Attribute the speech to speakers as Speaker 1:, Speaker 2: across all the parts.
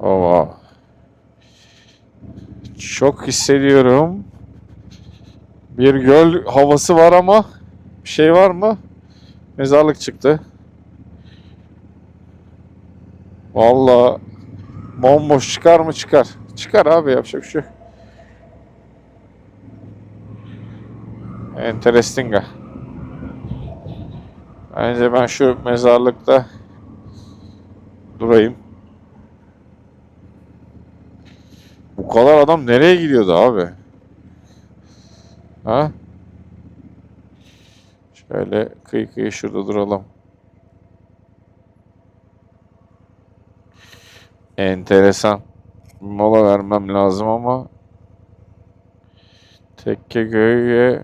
Speaker 1: Ova. Çok hissediyorum. Bir göl havası var ama bir şey var mı? Mezarlık çıktı. Vallahi bomboş çıkar mı çıkar. Çıkar abi yapacak bir şey yok. Interesting. Bence ben şu mezarlıkta durayım. Bu kadar adam nereye gidiyordu abi? Ha? Şöyle kıyı kıyı şurada duralım. Enteresan. Mola vermem lazım ama Tekkeköy'e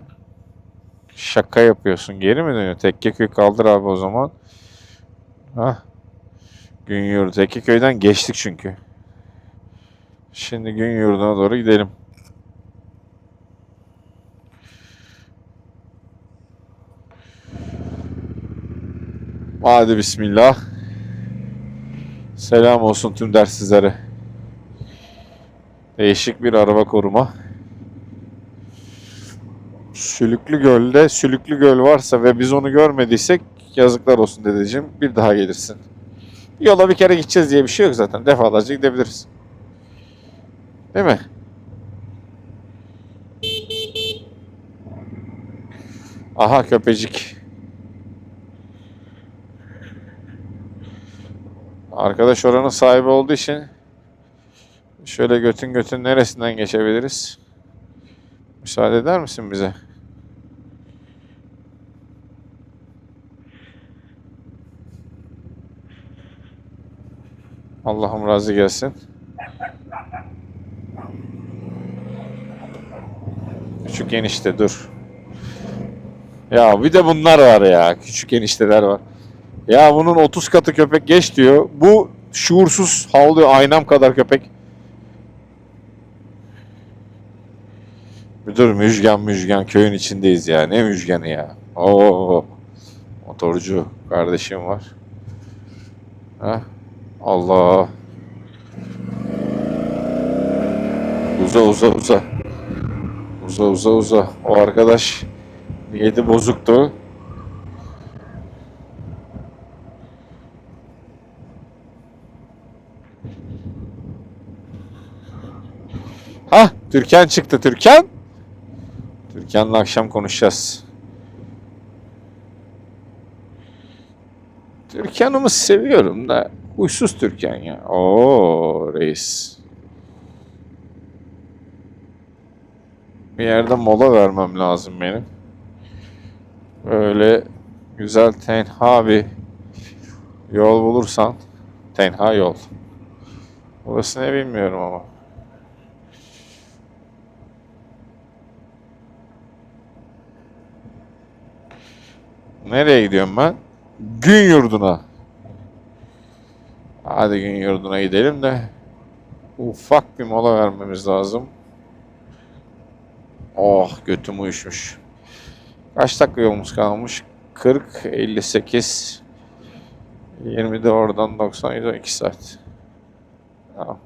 Speaker 1: şaka yapıyorsun. Geri mi dönüyor? Tekkeköy kaldır abi o zaman. Hah. Gün yurdu. Tekkeköy'den geçtik çünkü. Şimdi gün yurduna doğru gidelim. Hadi bismillah. Selam olsun tüm derssizlere. Değişik bir araba koruma. Sülüklü Göl'de Sülüklü Göl varsa ve biz onu görmediysek yazıklar olsun dedeciğim. Bir daha gelirsin. Yola bir kere gideceğiz diye bir şey yok zaten. Defalarca gidebiliriz. Değil mi? Aha köpecik. Arkadaş oranın sahibi olduğu için şöyle götün götün neresinden geçebiliriz? Müsaade eder misin bize? Allah'ım razı gelsin. Küçük enişte dur. Ya bir de bunlar var ya. Küçük enişteler var. Ya bunun 30 katı köpek geç diyor. Bu şuursuz havlıyor aynam kadar köpek. Dur müjgan müjgan köyün içindeyiz ya. Ne müjganı ya. Oo. Motorcu kardeşim var. Ha? Allah. Uza uza uza. Uza uza uza. O arkadaş niyeti bozuktu. Ha, Türkan çıktı Türkan. Türkan'la akşam konuşacağız. Türkan'ımı seviyorum da huysuz Türkan ya. Oo reis. Bir yerde mola vermem lazım benim. Böyle güzel tenha bir yol bulursan tenha yol. Burası ne bilmiyorum ama. Nereye gidiyorum ben? Gün yurduna. Hadi gün yurduna gidelim de ufak bir mola vermemiz lazım. Oh götüm uyuşmuş. Kaç dakika yolumuz kalmış? 40, 58, 20 de oradan 97, 2 saat. Tamam.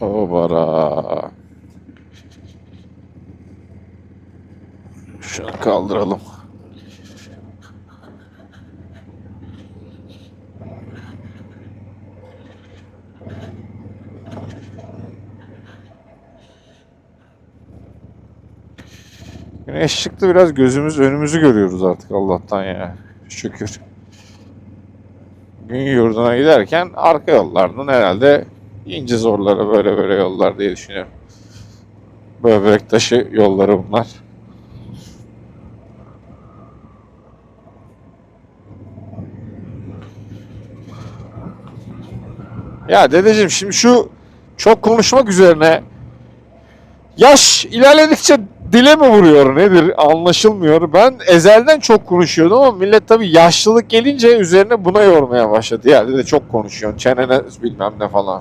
Speaker 1: Bara. Şunu kaldıralım. Güneş çıktı biraz gözümüz önümüzü görüyoruz artık Allah'tan ya. Şükür. Gün yurduna giderken arka yollardan herhalde ince zorlara böyle böyle yollar diye düşünüyorum. Böbrek taşı yolları bunlar. Ya dedeciğim şimdi şu çok konuşmak üzerine yaş ilerledikçe dile mi vuruyor nedir anlaşılmıyor. Ben ezelden çok konuşuyordum ama millet tabii yaşlılık gelince üzerine buna yormaya başladı. Ya dedi çok konuşuyorsun çenene bilmem ne falan.